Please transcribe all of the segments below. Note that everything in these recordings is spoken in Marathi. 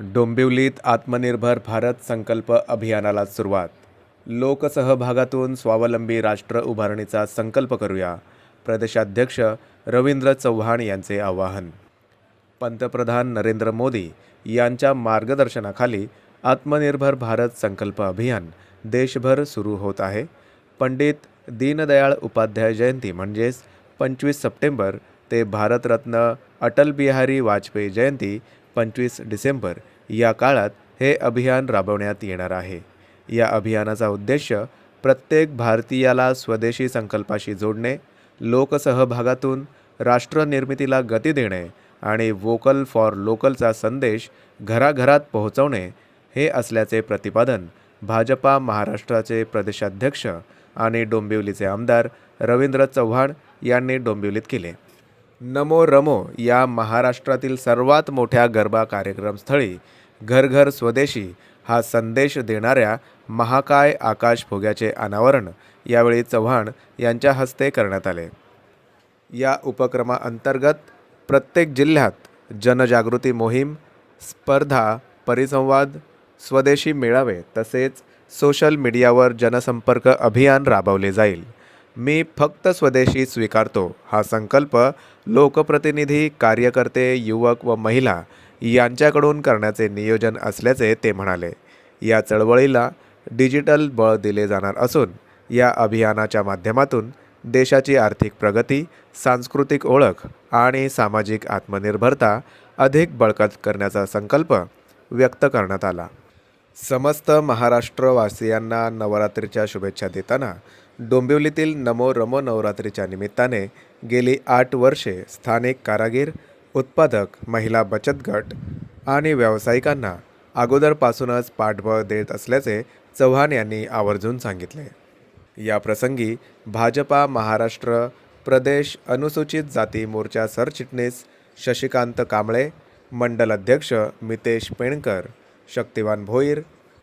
डोंबिवलीत आत्मनिर्भर भारत संकल्प अभियानाला सुरुवात. लोकसहभागातून स्वावलंबी राष्ट्र उभारणीचा संकल्प करूया प्रदेशाध्यक्ष रवींद्र चव्हाण यांचे आवाहन. पंतप्रधान नरेंद्र मोदी यांच्या मार्गदर्शनाखाली आत्मनिर्भर भारत संकल्प अभियान देशभर सुरू होत आहे. पंडित दीनदयाळ उपाध्याय जयंती म्हणजेच पंचवीस सप्टेंबर ते भारतरत्न अटल बिहारी वाजपेयी जयंती पंचवीस डिसेंबर या काळात हे अभियान राबवण्यात येणार आहे. या अभियानाचा उद्देश प्रत्येक भारतीयाला स्वदेशी संकल्पाशी जोडणे लोकसहभागातून राष्ट्रनिर्मितीला गती देणे आणि वोकल फॉर लोकलचा संदेश घराघरात पोहोचवणे हे असल्याचे प्रतिपादन भाजपा महाराष्ट्राचे प्रदेशाध्यक्ष आणि डोंबिवलीचे आमदार रवींद्र चव्हाण यांनी डोंबिवलीत केले. नमो रमो या महाराष्ट्रातील सर्वात मोठ्या गरबा कार्यक्रमस्थळी घरघर स्वदेशी हा संदेश देणाऱ्या महाकाय आकाश फुग्याचे अनावरण यावेळी चव्हाण यांच्या हस्ते करण्यात आले. या उपक्रमाअंतर्गत प्रत्येक जिल्ह्यात जनजागृती मोहीम स्पर्धा परिसंवाद स्वदेशी मेळावे तसेच सोशल मीडियावर जनसंपर्क अभियान राबवले जाईल. मी फक्त स्वदेशी स्वीकारतो. हा संकल्प लोकप्रतिनिधी कार्यकर्ते युवक व महिला यांच्याकडून करण्याचे नियोजन असल्याचे ते म्हणाले. या चळवळीला डिजिटल बळ दिले जाणार असून या अभियानाच्या माध्यमातून देशाची आर्थिक प्रगती सांस्कृतिक ओळख आणि सामाजिक आत्मनिर्भरता अधिक बळकट करण्याचा संकल्प व्यक्त करण्यात आला. समस्त महाराष्ट्रवासियांना नवरात्रीच्या शुभेच्छा देताना डोंबिवलीतील नमो रमो नवरात्रीच्या निमित्ताने गेली आठ वर्षे स्थानिक कारागीर उत्पादक महिला बचत गट आणि व्यावसायिकांना अगोदरपासूनच पाठबळ देत असल्याचे चव्हाण यांनी आवर्जून सांगितले. या प्रसंगी भाजपा महाराष्ट्र प्रदेश अनुसूचित जाती मोर्चा सरचिटणीस शशिकांत कांबळे मंडल अध्यक्ष मितेश पेणकर शक्तिवान भोईर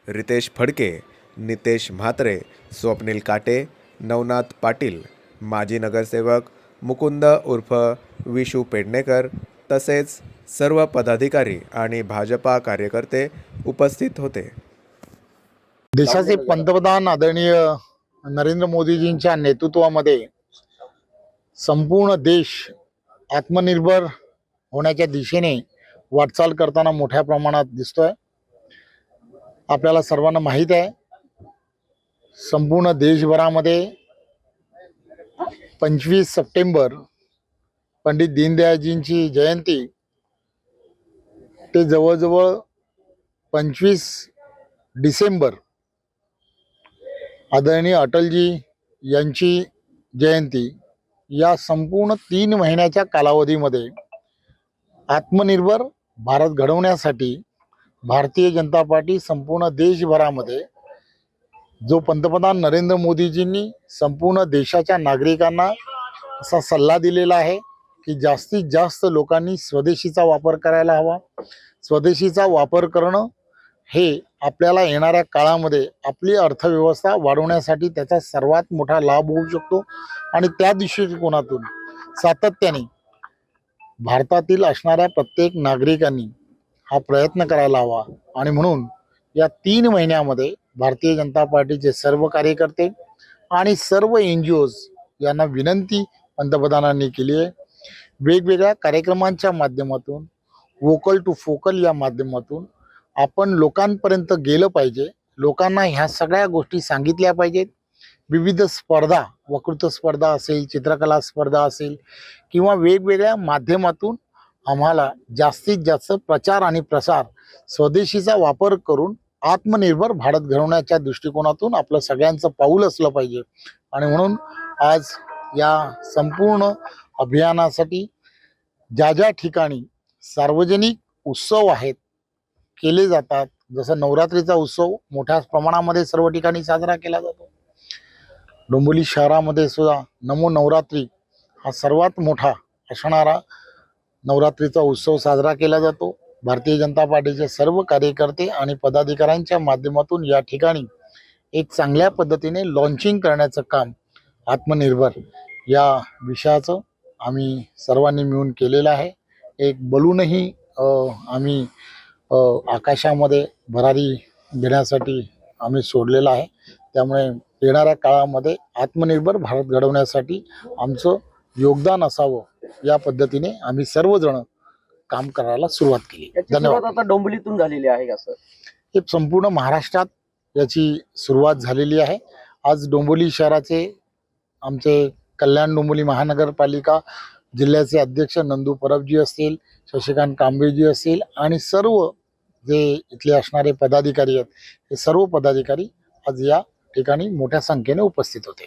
रितेश फडके नितेश म्हात्रे स्वप्नील काटे नवनाथ पाटील माजी नगरसेवक मुकुंद उर्फ विशू पेडणेकर तसेच सर्व पदाधिकारी आणि भाजपा कार्यकर्ते उपस्थित होते. देशाचे पंतप्रधान आदरणीय नरेंद्र मोदीजींच्या नेतृत्वामध्ये संपूर्ण देश आत्मनिर्भर होण्याच्या दिशेने वाटचाल करताना मोठ्या प्रमाणात दिसतोय. आपल्याला सर्वांना माहीत आहे संपूर्ण देशभरामध्ये पंचवीस सप्टेंबर पंडित दीनदयाळजींची जयंती ते जवळजवळ पंचवीस डिसेंबर आदरणीय अटलजी यांची जयंती या संपूर्ण तीन महिन्याच्या कालावधीमध्ये आत्मनिर्भर भारत घडवण्यासाठी भारतीय जनता पार्टी संपूर्ण देशभरामध्ये जो पंतप्रधान नरेंद्र मोदीजींनी संपूर्ण देशाच्या नागरिकांना असा सल्ला दिलेला आहे की जास्तीत जास्त लोकांनी स्वदेशीचा वापर करायला हवा. स्वदेशीचा वापर करणं हे आपल्याला येणाऱ्या काळामध्ये आपली अर्थव्यवस्था वाढवण्यासाठी त्याचा सर्वात मोठा लाभ होऊ शकतो. आणि त्या दृष्टिकोनातून सातत्याने भारतातील असणाऱ्या प्रत्येक नागरिकांनी हा प्रयत्न करायला हवा. आणि म्हणून या तीन महिन्यामध्ये भारतीय जनता पार्टीचे सर्व कार्यकर्ते आणि सर्व एन जी ओज यांना विनंती पंतप्रधानांनी केली आहे. वेगवेगळ्या कार्यक्रमांच्या माध्यमातून वोकल टू फोकल या माध्यमातून आपण लोकांपर्यंत गेलं पाहिजे. लोकांना ह्या सगळ्या गोष्टी सांगितल्या पाहिजेत. विविध स्पर्धा वक्तृत्व स्पर्धा असेल चित्रकला स्पर्धा असेल किंवा वेगवेगळ्या माध्यमातून आम्हाला जास्तीत जास्त प्रचार आणि प्रसार स्वदेशीचा वापर करून आत्मनिर्भर भारत घडवण्याच्या दृष्टिकोनातून आपलं सगळ्यांचं पाऊल असलं पाहिजे. आणि म्हणून आज या संपूर्ण अभियानासाठी ज्या ज्या ठिकाणी सार्वजनिक उत्सव आहेत केले जातात जसं नवरात्रीचा उत्सव मोठ्या प्रमाणामध्ये सर्व ठिकाणी साजरा केला जातो. डोंबिवली शहरामध्ये सुद्धा नमो नवरात्री हा सर्वात मोठा असणारा नवरात्रीचा उत्सव साजरा केला जातो. भारतीय जनता पार्टीचे सर्व कार्यकर्ते आणि पदाधिकाऱ्यांच्या माध्यमातून या ठिकाणी एक चांगल्या पद्धतीने लॉन्चिंग करण्याचं काम आत्मनिर्भर या विषयाचं आम्ही सर्वांनी मिळून केलेलं आहे. एक बलूनही आम्ही आकाशामध्ये भरारी घेण्यासाठी आम्ही सोडलेला आहे. त्यामुळे येणाऱ्या काळामध्ये आत्मनिर्भर भारत घडवण्यासाठी आमचं योगदान असावं या पद्धतीने आम्ही सर्वजण काम करायला सुरुवात केली. याची धन्यवाद. आता डोंबिवलीतून झालेली आहे असं हे संपूर्ण महाराष्ट्रात याची सुरुवात झालेली आहे. आज डोंबिवली शहराचे आमचे कल्याण डोंबिवली महानगरपालिका जिल्ह्याचे अध्यक्ष नंदू परबजी असतील शशिकांत कांबळेजी असतील आणि सर्व जे इथले असणारे पदाधिकारी आहेत हे सर्व पदाधिकारी आज या ठिकाणी मोठ्या संख्येने उपस्थित होते.